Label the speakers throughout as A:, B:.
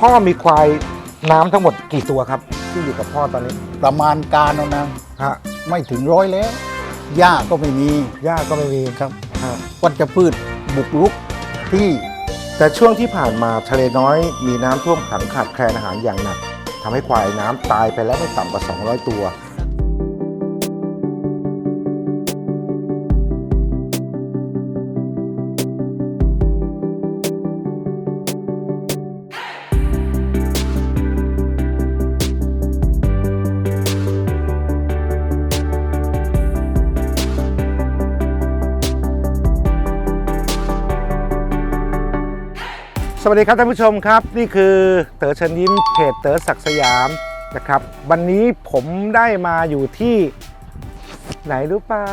A: พ่อมีควายน้ำทั้งหมดกี่ตัวครับ ที่อยู่กับพ่อตอนนี้
B: ประมาณการเอานะ
A: ฮะ
B: ไม่ถึงร้อยแล้วหญ้าก็ไม่มี
A: หญ้าก็ไม่มี
B: ครับ
A: ฮะ
B: วัชพืชบุกรุกที่
A: แต่ช่วงที่ผ่านมาทะเลน้อยมีน้ำท่วมขังขาดแคลนอาหารอย่างหนักทำให้ควายน้ำตายไปแล้วไม่ต่ำกว่า 200 ตัว วัสดีครับท่านผู้ชมครับ นี่คือเต๋อเชิญยิ้มเพจเต๋อศักดิ์สยามนะครับ วันนี้ผมได้มาอยู่ที่ไหนรู้เปล่า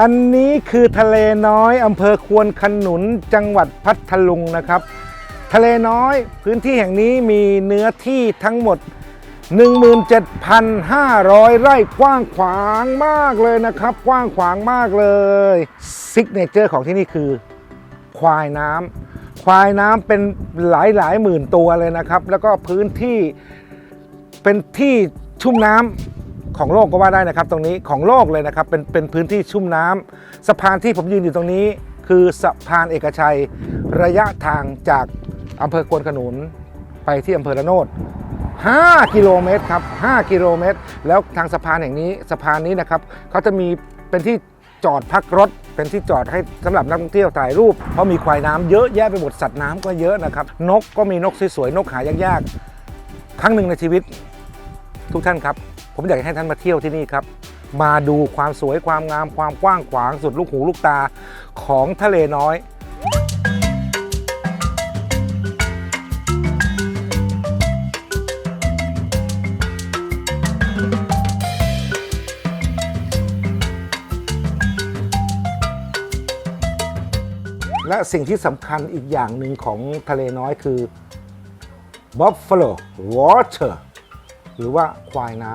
A: อันนี้คือทะเลน้อยอำเภอควนขนุนจังหวัดพัทลุงนะครับ ทะเลน้อยพื้นที่แห่งนี้มีเนื้อที่ทั้งหมด 17,500 ไร่กว้างขวางมากเลยนะครับ กว้างขวางมากเลยซิกเนเจอร์ของที่นี่คือ ควายน้ำควายน้ำเป็นหลายหลายหมื่นตัวเลยนะครับ แล้วก็พื้นที่เป็นที่ชุ่มน้ำของโลกก็ว่าได้นะครับ ตรงนี้ของโลกเลยนะครับเป็นเป็นพื้นที่ชุ่มน้ำสะพานที่ผมยืนอยู่ตรงนี้ คือสะพานเอกชัย ระยะทางจากอำเภอควนขนุนไปที่อำเภอระโนด5กิโลเมตรครับ5กิโลเมตร แล้วทางสะพานแห่งนี้สะพานนี้นะครับเขาจะมีเป็นที่ จอดพักรถ เป็นที่จอดให้สำหรับนักท่องเที่ยวถ่ายรูป เพราะมีควายน้ำเยอะแยะไปหมดสัตว์น้ำก็เยอะนะครับ นกก็มีนกสวยๆนกหายากๆ ครั้งหนึ่งในชีวิต ทุกท่านครับ ผมอยากให้ท่านมาเที่ยวที่นี่ครับ มาดูความสวยความงามความกว้างขวางสุดลูกหูลูกตาของทะเลน้อย และสิ่งที่สำคัญอีกอย่างหนึ่งของทะเลน้อยคือ Buffalo Water หรือว่าควายน้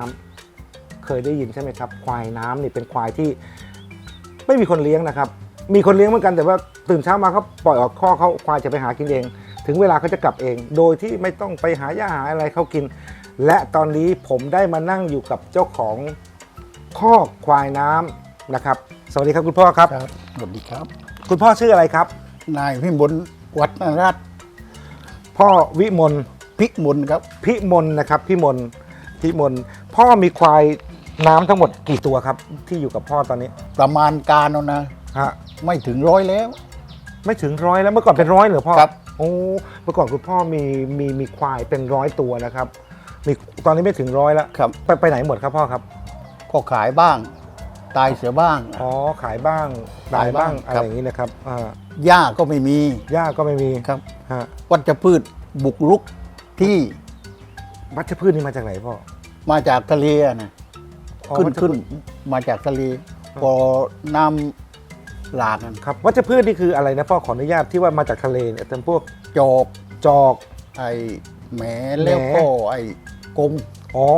A: ำเคยได้ยินใช่ไหมครับ ควายน้ำนี่เป็นควายที่ไม่มีคนเลี้ยงนะครับ มีคนเลี้ยงเหมือนกันแต่ว่าตื่นเช้ามาเขาปล่อยออกข้อกเขาควายจะไปหากินเอง ถึงเวลาเขาจะกลับเอง โดยที่ไม่ต้องไปหาหญ้าหาอะไรเขากิน และตอนนี้ผมได้มานั่งอยู่กับเจ้าของคอกควายน้ำนะครับ สวัสดีครับคุณพ่อครับ
B: ครับสวัสดีครับ
A: คุณพ่อชื่ออะไรครับ
B: นายพิมลวัฒนรัตน์
A: พ่อวิมล
B: พิมลครับ
A: พิมลนะครับพิมลพิมลพ่อมีควายน้ำทั้งหมดกี่ตัวครับ ที่อยู่กับพ่อตอนนี้
B: ประมาณการเอานะ
A: ฮะ
B: ไม่ถึงร้อยแล้ว
A: ไม่ถึงร้อยแล้วเมื่อก่อนเป็นร้อยเหรอพ่อ
B: ครับ
A: โอ้เมื่อก่อนคุณพ่อมีมีมีควายเป็นร้อยตัวนะครับ มีตอนนี้ไม่ถึงร้อยแล้ว
B: ครับ
A: ไปไปไหนหมดครับพ่อครับ
B: ก็ขายบ้าง ตายเสียบ้าง
A: อ๋อขายบ้างตายบ้าง
B: ขายบ้าง
A: อะไรอย่างนี้นะครับอ่า
B: หญ้าก็ไม่มี
A: หญ้าก็ไม่มี
B: ครับ
A: ฮะ
B: วัชพืชบุกรุกที่
A: วัชพืชนี่มาจากไหนพ่อ
B: มาจากทะเลอะนะ
A: อ๋อ
B: ขึ้น
A: วัชพืช
B: ขึ้นมาจากทะเลพอน้ำหลากกัน
A: ครับวัชพืชนี่คืออะไรนะพ่อขออนุญาตที่ว่ามาจากทะเลเนี่ยเป็นพวก
B: จอก
A: จอก
B: ไอ้แหมแล้ว
A: แหม
B: ก็ไอ้กลม
A: อ๋อ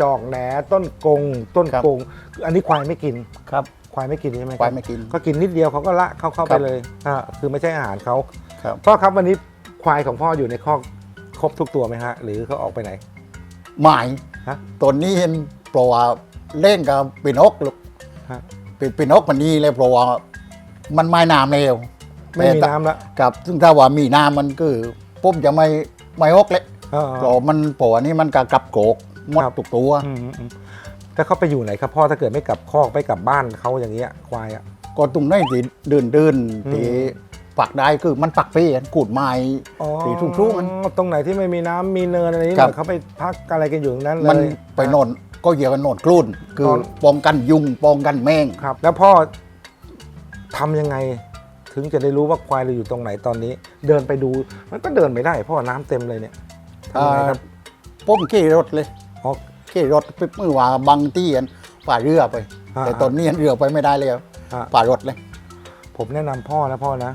A: จอกแหนต้นกง ต้น
B: ครับ
A: กงอันนี้ควายไม่กิน
B: ครับ
A: ควายไม่กินใช่ไหมรับ
B: ควายไม่กิน
A: ก็กินนิดเดียวเขาก็ละเข้าเข้า
B: ค
A: ไป
B: รับ
A: เลยอ่าคือไม่ใช่อาหารเขา
B: ครับ
A: พ่อครับวันนี้ควายของพ่ออยู่ในคอกครบทุกตัวไหมฮะ หรือเขาออกไปไหน
B: หมาย
A: ฮะ
B: ตัวนี้เห็นเพราะว่าเล่นกับปีนกลูก
A: ฮะ
B: เป็นปีนกมันนี่เลยเพราะว่ามันไม่น้ำเร็ว
A: ไม่มีน้ำละ
B: กับซึ่งถ้าว่ามีน้ำมันก็ปุ๊บจะไม่ไม่ฮกเลย
A: อ่า
B: เพราะมันเพราะว่านี่มันกกลับโกรกหมด
A: ครับ
B: ทุกตัว
A: อืมอืมอืมถ้าเขาไปอยู่ไหนครับพ่อถ้าเกิดไม่กลับคอกไม่กลับบ้านเขาอย่างเงี้ยควายอะ
B: ก็ตรงนี้ที่เดินเดิน
A: อืม
B: ที่ปักได้คือมันปักเปี้ยนกูดไม้
A: อ๋อ
B: สีทุ่งๆมัน
A: ตรงไหนที่ไม่มีน้ำมีเนินอะไรนี่
B: ครับ
A: เขาไปพักอะไรกันอยู่ตรงนั้นเลย
B: มันไปโนอนก็เหยียบกันโนอนกลุ่นคื
A: ต
B: อ
A: อน
B: ป้องกันยุงป้องกันแมง
A: ครับ แล้วพ่อทำยังไง ถึงจะได้รู้ว่าควายเราอยู่ตรงไหนตอนนี้ เดินไปดู มันก็เดินไม่ได้เพราะว่าน้ำเต็มเลยเนี่ย ทำยังไงครับ
B: ป้มขี่รถเลย
A: อ๋อ
B: ขี่รถไปเมื่อว่าบางที่อันป่าเรือไป
A: อ่า
B: แต่ตอนนี้อันเรือไปไม่ได้แล้ว
A: อะ
B: ป่ารถเลย
A: ผมแนะนำพ่อนะพ่อนะ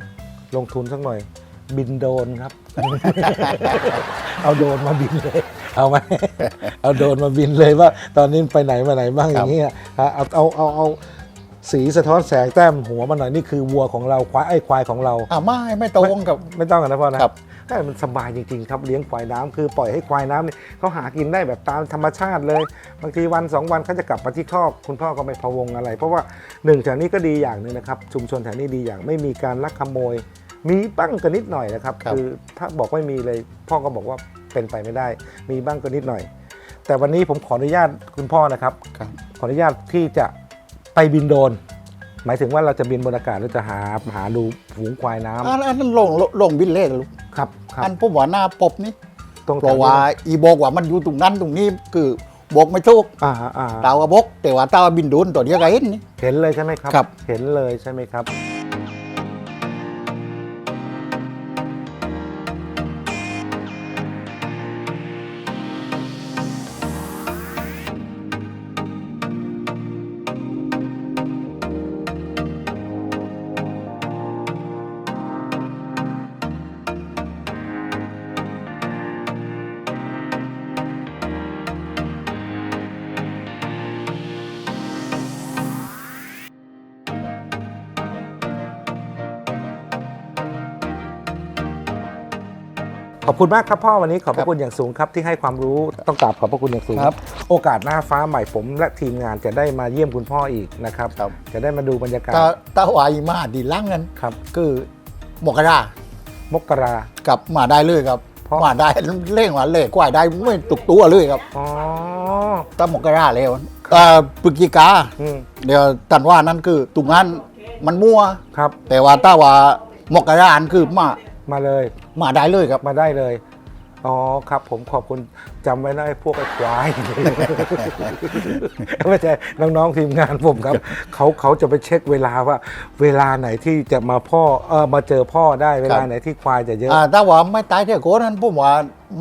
A: ลงทุนสักหน่อย บินโดรนครับ เอาโดรนมาบินเลย เอาไหม เอาโดรนมาบินเลยว่า ตอนนี้ไปไหนมาไหนบ้างอย่างเงี้ยฮะเอาเอาเอาเอา สีสะท้อนแสงแต้มหัวมาหน่อยนี่คือวัวของเราควายไอ้ควายของเรา
B: อ่าไม่ไม่ตรงกับ
A: ไม่ต้องกันนะพ่อนะครับ แต่มันสบายจริงๆ ครับเลี้ยงควายน้ำคือปล่อยให้ควายน้ำเนี่ยเขาหากินได้แบบตามธรรมชาติเลย บางทีวันสองวันเขาจะกลับมาที่คอกคุณพ่อก็ไม่พะวงอะไร เพราะว่าหนึ่งแถวนี้ก็ดีอย่างหนึ่งนะครับชุมชนแถวนี้ดีอย่างไม่มีการลักขโมย มีบ้างก็นิดหน่อยนะครับ
B: ครับ
A: อถ้าบอกไม่มีเลย พ่อก็บอกว่าเป็นไปไม่ได้ มีบ้างก็นิดหน่อย แต่วันนี้ผมขออนุญาตคุณพ่อนะครับ
B: ครับ
A: ขออนุญาตที่จะไป บินโดรนหมายถึงว่าเราจะบินบนอากาศเราจะหาหาดูฝูงควายน้ำ
B: อันอันนั้นลงลงลงบินเล่ลูก
A: ครับครับ
B: อันผมว่าหน้าปบนี่
A: ตรง
B: เพราะว่าอีบอกว่ามันอยู่ตรงนั้นตรงนี้คือบอกไม่ถูก
A: อ่าอ่า
B: ตาวาบกแต่ว่าตาวาบินโดนตัวเดียวก็เห็นนี่
A: เห็นเลยใช่ไหมครับ
B: ครับ
A: เห็นเลยใช่ไหมครับ ขอบคุณมากครับพ่อวันนี้ขอบพ
B: ครั
A: ระ
B: บ
A: คุณอย่างสูงครับที่ให้ความรู้ต้องกราบขอบพระคุณอย่างสูง
B: ครับ
A: โอกาสหน้าฟ้าใหม่ผมและทีมงานจะได้มาเยี่ยมคุณพ่ออีกนะครับ
B: ครับ
A: จะได้มาดูบรรยากาศ
B: ตาตาวาอีมาดีล่างนั้น
A: ครับ
B: คือมกราม
A: กรา
B: กลับมาได้เลยครับ
A: เพราะ
B: มาได้เล่งว่าเล่กว่าได้ไม่ตุกตัวเลยครับ
A: อ๋อ
B: ตั้งมกราแล้วตาปึกิกา
A: อืม
B: เดี๋ยวตันว่านั้นคือตรงนั้นมันมั่ว
A: ครับ
B: แต่ว่าถ้าว่ามกราอันคือมา
A: มาเลย
B: มาได้เลยครับ
A: มาได้เลย อ๋อครับ ผมขอบคุณจำไว้นะไอ้พวกไอ้ควาย ไม่ใช่น้องๆทีมงานผมครับ เขาเขาจะไปเช็คเวลาว่า เวลาไหนที่จะมาพ่อเออมาเจอพ่อได้เวลาไหนที่ควายจะเยอะ
B: อ่าถ้าว่าไม่ตายเท่าโกนั้นผมว่า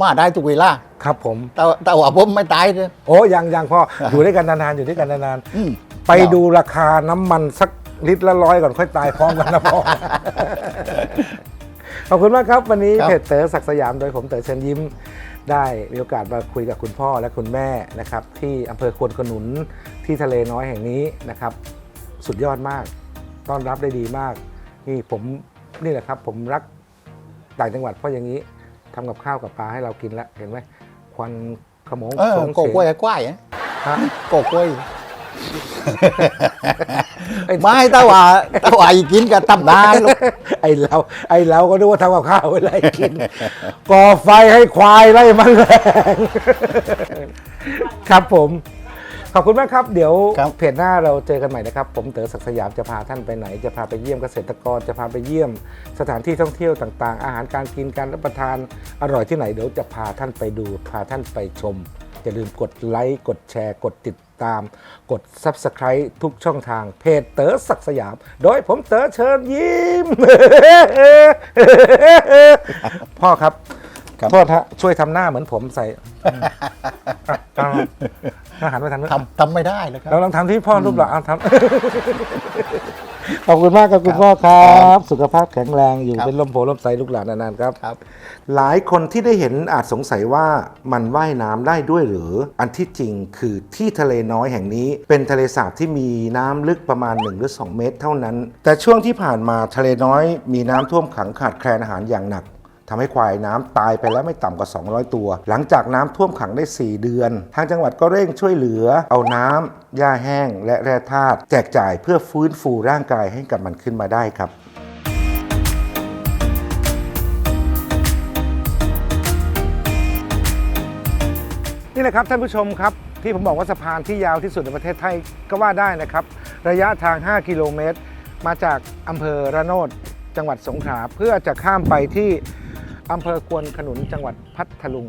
B: มาได้ทุกเวลา
A: ครับ ผม
B: แต่แต่ว่าผมไม่ตายเนี่ย
A: โอ้ยังยังพ่ออยู่ด้วยกันนานๆอยู่ด้วยกันนาน
B: อืม
A: ๆไปดูราคาน้ำมันสักลิตรละร้อยก่อนค่อยตายพร้อมกันนะพ่อ ขอบคุณมากครับวันนี้
B: ครับ
A: เพจเต๋อศักดิ์สยามโดยผมเต๋อเชิญยิ้มได้มีโอกาสมาคุยกับคุณพ่อและคุณแม่นะครับที่อำเภอควนขนุนที่ทะเลน้อยแห่งนี้นะครับสุดยอดมากต้อนรับได้ดีมากนี่ผมนี่แหละครับผมรักต่างจังหวัดเพราะอย่างนี้ทำกับข้าวกับปลาให้เรากินแล้วเห็นไหมควันขโมง
B: เออ
A: โฉง
B: โก
A: เฉง
B: กล้วยกล้วยอะ
A: ฮะ
B: โกกล้วย
A: ไอ้
B: ไม่ถ้าว่าถ้าว่าอีกินกับตำนานลูก
A: ไอ้เราไอ้เราก็นึกว่าทำกับข้าวไว้ไล่กินก่อไฟให้ควายไล่แมันแรงครับผม ขอบคุณมากครับ เดี๋ยว
B: ครับ
A: เพจหน้าเราเจอกันใหม่นะครับ ผมเต๋อศักดิ์สยามจะพาท่านไปไหน จะพาไปเยี่ยมเกษตรกร จะพาไปเยี่ยมสถานที่ท่องเที่ยวต่าง ๆ อาหารการกินการรับประทานอร่อยที่ไหนเดี๋ยวจะพาท่านไปดูพาท่านไปชม อย่าลืมกดไลค์กดแชร์กดติดตาม กด Subscribe ทุกช่องทางเพจเต๋อศักดิ์สยาม โดยผมเต๋อเชิญยิ้ม พ่อครับ
B: ครับ
A: โทษฮะช่วยทำหน้าเหมือนผมใส่อะเอาเอาหันไปทางนู้น
B: ทำทำไม่ได้แล้วครั
A: เรา
B: บ
A: ลองทำที่พ่อรูปหล่อเอาทำ ขอบคุณมากครับคุณพ่อครั
B: ครับบ
A: สุขภาพแข็งแรงอยู่
B: ครับ
A: เป็นลมโพลมใสลูกหลานนานๆครับ
B: ครับ
A: หลายคนที่ได้เห็นอาจสงสัยว่ามันว่ายน้ำได้ด้วยหรือ อันที่จริงคือที่ทะเลน้อยแห่งนี้ เป็นทะเลสาบที่มีน้ำลึกประมาณ 1 หรือ 2 เมตรเท่านั้น แต่ช่วงที่ผ่านมาทะเลน้อยมีน้ำท่วมขังขาดแคลนอาหารอย่างหนัก ทำให้ควายน้ำตายไปแล้วไม่ต่ำกว่า 200 ตัว หลังจากน้ำท่วมขังได้ 4 เดือน ทางจังหวัดก็เร่งช่วยเหลือ เอาน้ำหญ้าแห้ง และแร่ธาตุแจกจ่ายเพื่อฟื้นฟูร่างกายให้กลับมันขึ้นมาได้ครับนี่แหละครับท่านผู้ชมครับที่ผมบอกว่าสะพานที่ยาวที่สุดในประเทศไทยก็ว่าได้นะครับ ระยะทาง 5 กิโลเมตร มาจากอำเภอระโนดจังหวัดสงขลาเพื่อจะข้ามไปที่ อำเภอควนขนุนจังหวัดพัทลุง